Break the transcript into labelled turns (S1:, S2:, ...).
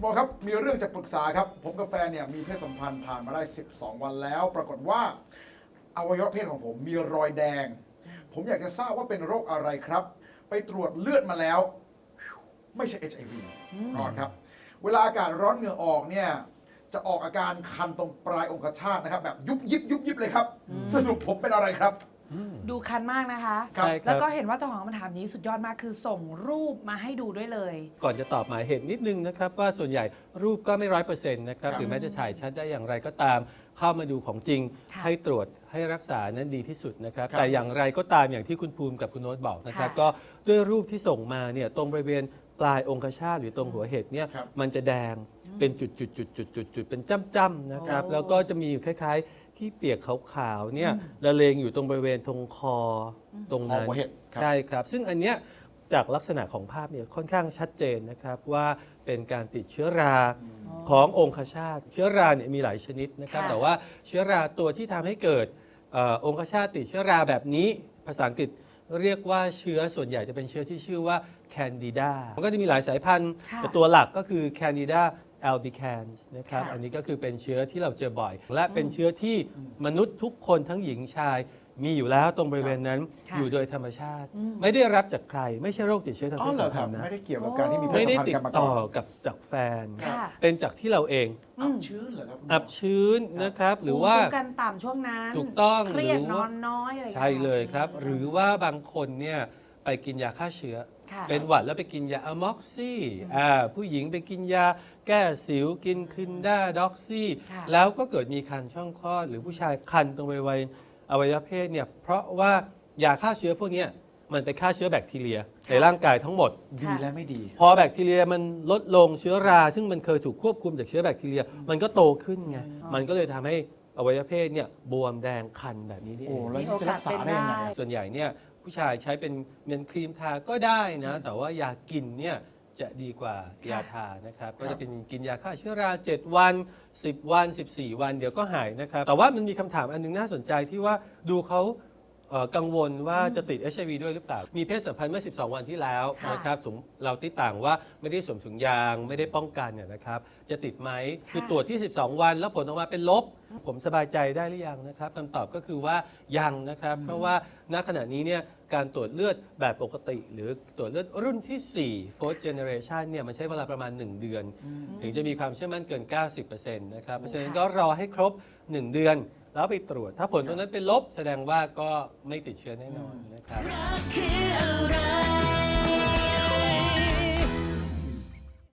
S1: หมอครับมีเรื่องจะปรึกษาครับ ผมกับแฟนเนี่ยมีเพศสัมพันธ์ผ่านมาได้ 12 วันแล้ว ปรากฏว่าอวัยวะเพศของผมมีรอยแดง ผมอยากจะทราบว่าเป็นโรคอะไรครับ ไปตรวจเลือดมาแล้ว ไม่ใช่ HIV รอดครับ เวลาอากาศร้อนเหงื่อออกเนี่ยจะออกอาการคันตรงปลายองคชาตนะครับ แบบยุบยิบยุบยิบเลยครับ สรุปผมเป็นอะไรครับ
S2: ดูคันมากนะคะ
S1: ครับ
S3: ใช่ค
S2: แล้
S3: รั
S2: ว
S3: บ
S2: ก็เห็นว่าเจ้าของคำถามนี้สุดยอดมากคือส่งรูปมาให้ดูด้วยเลย
S3: ก่อนจะตอบหมายเหตุนิดนึงนะครับ ว่าส่วนใหญ่รูปก็ไม่ร้อยเปอร์เซ็นต์นะครับ
S1: ครับ
S3: ถึงแม้จะถ่ายชัดได้อย่างไรก็ตาม เข้ามาดูของจริง
S2: ค่ะ
S3: ให้ตรวจให้รักษานั้นดีที่สุดนะครับ
S1: ครับ
S3: แต่อย่างไรก็ตามอย่างที่คุณภูมิกับคุณโน้ตบอกนะครับ
S2: ค่ะ
S3: ก็ด้วยรูปที่ส่งมาเนี่ยตรงบริเวณปลายองคชาตหรือตรงหัวเห็ดเนี่ย
S1: ครับ
S3: มันจะแดง เป็นจุดจุดจุดจุดจุดจุดเป็นจ้ำๆนะครับ
S2: โอ้
S3: แล้วก็จะมีอยู่คล้ายๆที่เปียกขาวๆเนี่ยละเลงอยู่ตรงบริเวณตรงคออตรง
S1: คอ
S3: นั้น
S1: หัวเห็ดครับ
S3: ใช่ครับ ซึ่งอันเนี้ยจากลักษณะของภาพเนี่ยค่อนข้างชัดเจนนะครับว่าเป็นการติดเชื้อราขององคชาตเชื้อราเนี่ยมีหลายชนิดนะครับ
S2: ค่ะ
S3: แต่ว่าเชื้อราตัวที่ทำให้เกิดเออองคชาตติดเชื้อราแบบนี้ภาษาอังกฤษเรียกว่าเชื้อส่วนใหญ่จะเป็นเชื้อที่ชื่อว่า Candida มันก็จะมีหลายสายพันธุ์
S2: ค่ะ
S3: แต่ตัวหลักก็คือ Candida albicans นะครับ
S2: ค่ะ
S3: อันนี้ก็คือเป็นเชื้อที่เราเจอบ่อย และเป็นเชื้อที่มนุษย์ทุกคนทั้งหญิงชาย มีอยู่แล้วตรงบริเวณนั้น
S2: ค่ะ
S3: อยู่โดยธรรมชาติ
S2: อืม
S3: ไม่ได้รับจากใคร ไม่ใช่โรคติดเชื้อทาง
S1: อ๋อ
S3: เพศ
S1: เหรอ
S3: สัม
S1: ค
S3: พั
S1: รั
S3: น
S1: บ
S3: ธ์นะ
S1: ไม่ได้เกี่ยวกับการที่มีเพศ
S3: ไม่ได้
S1: สัมพัน
S3: ติ
S1: ธ์
S3: ด
S1: กันมา
S3: ต่
S1: ก่
S3: อ
S1: อน
S3: กับจากแฟน
S2: ค่ะ
S3: เป็นจากที่เราเอง
S1: อับชื้นเหรอครับคุณหม
S3: อับชื้นนะครับ หรือว่า
S2: ภูมิคุ้มกันต่ำช่วงนั้น
S3: ถูกต้อง
S2: เครียด
S3: หรือนว่า
S2: อนน้อยอะไรอย่าง
S3: ใช่
S2: งี้
S3: เลยครับ หรือว่าบางคนเนี่ย ไปกินยาฆ่าเชื้อ
S2: ค่ะ
S3: เป็นหวัดแล้วไปกินยาอะม็อกซี่อ่าผู้หญิงไปกินยาแก้สิวกินคินด้าด็อกซี่
S2: ค่ะ
S3: แล้วก็เกิดมีคันช่องคลอด หรือผู้ชายคันตรงบริเวณอวัยวะเพศเนี่ยเพราะว่ายาฆ่าเชื้อพวกเนี้ยมันไปฆ่าเชื้อแบคทีเรียในร่างกายทั้งหมด
S1: ดีและไม่ดี
S3: พอแบคทีเรียมันลดลงเชื้อรา ซึ่งมันเคยถูกควบคุมจากเชื้อแบคทีเรีย มันก็โตขึ้นไงมันก็เลยทำให้อวัยวะเพศเนี่ยบวมแดงคันแบบนี้นี่เอ
S1: โอ้
S3: ง
S1: แล้วนี่จะรักษาได้ยังไงอะ
S3: ส่วนใหญ่เนี่ย ผู้ชายใช้เป็นเมนครีมทาก็ได้นะ แต่ว่ายากินเนี่ยจะดีกว่ายาทานะครับ ก็จะเป็นกินยาฆ่าเชื้อรา 7 วัน 10 วัน 14 วันเดี๋ยวก็หายนะครับ แต่ว่ามันมีคำถามอันหนึงน่าสนใจที่ว่าดูเขา เอ่อกังวลว่าจะติด HIV ด้วยหรือเปล่า มีเพศสัมพันธ์เมื่อ 12 วันที่แล้ว
S2: ค่ะ
S3: นะครับสมเราติดต่างว่าไม่ได้สวมถุงยาง ไม่ได้ป้องกันเนี่ยนะครับ จะติดไหมคือตรวจที่ 12 วันแล้วผลออกมาเป็นลบ ผมสบายใจได้หรือยังนะครับคำตอบก็คือว่ายังนะครับ เพราะว่าณขณะนี้เนี่ยการตรวจเลือดแบบปกติ หรือตรวจเลือดรุ่นที่ 4 fourth generation เนี่ยมันใช้เวลาประมาณ 1 เดือน ถึงจะมีความเชื่อมั่นเกิน 90%นะครับ เพราะฉะนั้นก็รอให้ครบ 1 เดือน แล้วไปตรวจ ถ้าผลตรงนั้นเป็นลบแสดงว่าก็ไม่ติดเชื้อแน่นอนนะครับ